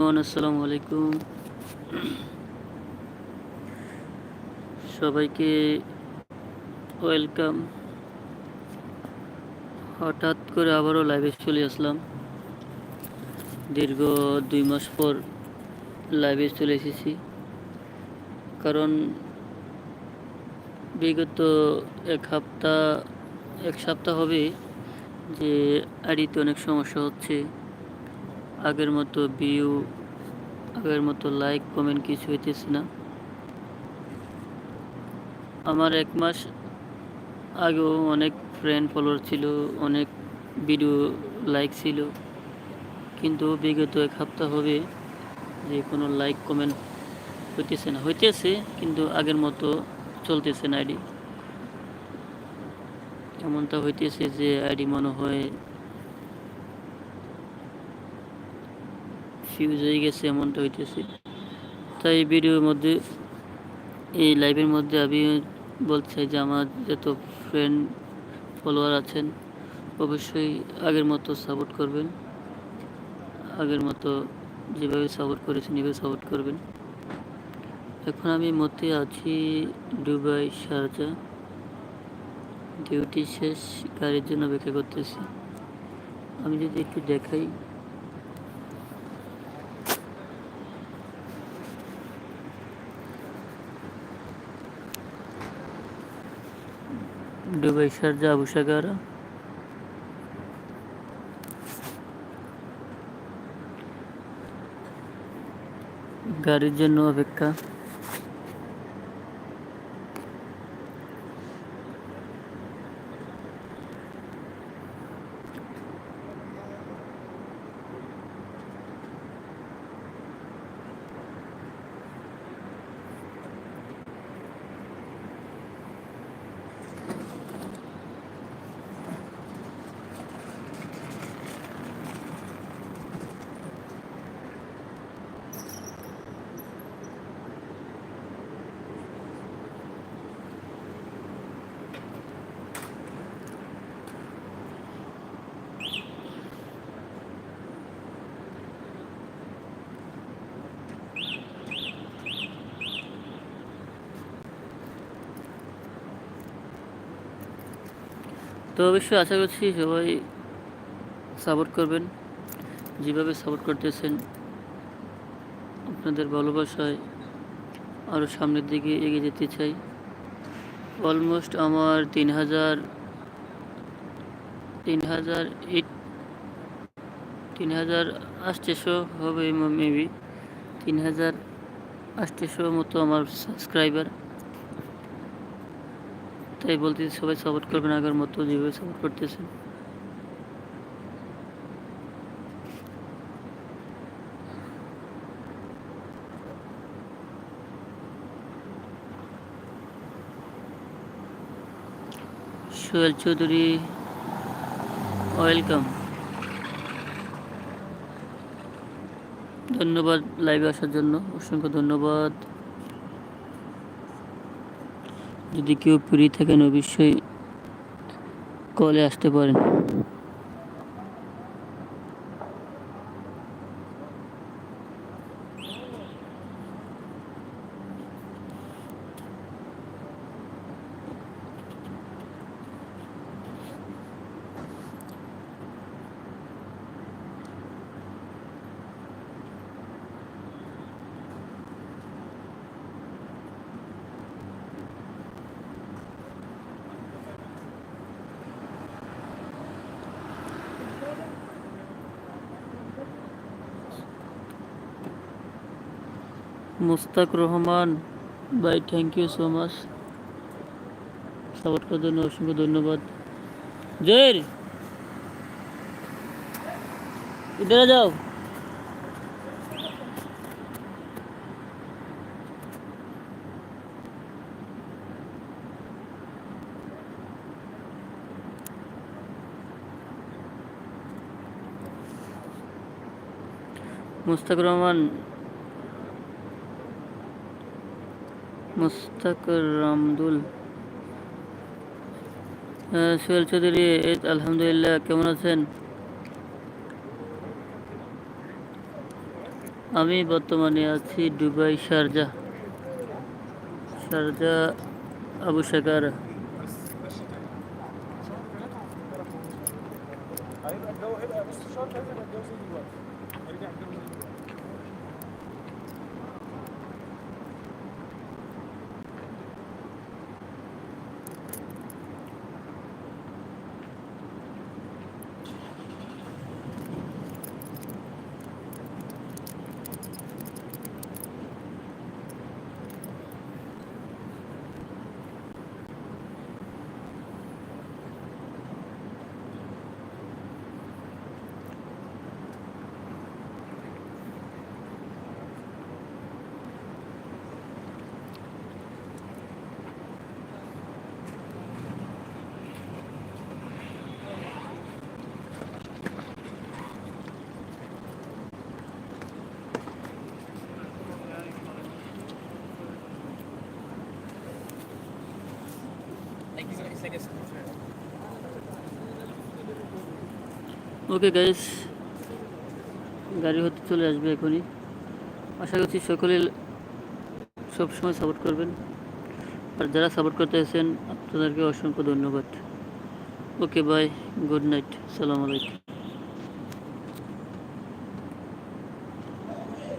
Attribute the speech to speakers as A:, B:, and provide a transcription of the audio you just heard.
A: আসসালামু আলাইকুম। সবাইকে ওয়েলকাম। হঠাৎ করে আবারও লাইভে চলে আসলাম। দীর্ঘ দুই মাস পর লাইভে চলে এসেছি। কারণ বিগত এক সপ্তাহ এক সপ্তাহ হবে যে আইডিতে অনেক সমস্যা হচ্ছে। আগের মতো ভিউ আগের মতো লাইক কমেন্ট কিছু হইতেছে না। আমার এক মাস আগেও অনেক ফ্রেন্ড ফলোয়ার ছিল, অনেক ভিডিও লাইক ছিল। কিন্তু বিগত এক সপ্তাহ হবে যে কোনো লাইক কমেন্ট হইতেছে না। হইতেছে, কিন্তু আগের মতো চলতেছে না আইডি। এমনটা হইতেছে যে আইডি মনে হয় ফিউজ হয়ে গেছে, এমনটা হইতেছে। তাই ভিডিওর মধ্যে, এই লাইভের মধ্যে আমি বলতে যে আমার যত ফ্রেন্ড ফলোয়ার আছেন, অবশ্যই আগের মতো সাপোর্ট করবেন। আগের মতো যেভাবে সাপোর্ট করেছেন, এভাবে সাপোর্ট করবেন। এখন আমি মতে আছি দুবাই শারজা ডিউটি শেষ, গাড়ির জন্য অপেক্ষা করতেছি। আমি যদি একটু দেখাই। শারজা আবু সাগারা গাড়ির জন্য অপেক্ষা। তো অবশ্যই আশা করছি সবাই সাপোর্ট করবেন। যেভাবে সাপোর্ট করতেছেন, আপনাদের ভালোবাসায় আরও সামনের দিকে এগিয়ে যেতে চাই। অলমোস্ট আমার তিন হাজার তিন হাজার এইট তিন হাজার আটশো হবে মেবি তিন হাজার আটশো মতো আমার সাবস্ক্রাইবার তাই বলতে সবাই সাপোর্ট করবেন আগের মতো যেভাবে সাপোর্ট করতেছেন। সোহেল চৌধুরী ওয়েলকাম ধন্যবাদ লাইভে আসার জন্য, অসংখ্য ধন্যবাদ। যদি কেউ ফ্রি থাকেন অবশ্যই কলে আসতে পারেন মুস্তাক রহমান, ভাই thank you so much support করার জন্য অসংখ্য ধন্যবাদ। জয়ের ইধারে যাও। মুস্তাক রহমান মুস্তাক রামদুল আহ, সোহেল চৌধুরী এই তো আলহামদুলিল্লাহ কেমন আছেন আমি বর্তমানে আছি দুবাই শারজা শারজা আবু সাকার
B: هيبقى الجو هيبقى بص الشهر ده هيبقى الجو زي دلوقتي هيرجع الجو
A: ওকে গাইস গাড়ি হতে চলে আসবে এখনই। আশা করছি সকলে সবসময় সাপোর্ট করবেন। আর যারা সাপোর্ট করতে এসেছেন, আপনাদেরকে অসংখ্য ধন্যবাদ। ওকে বাই গুড নাইট সালাম আলাইকুম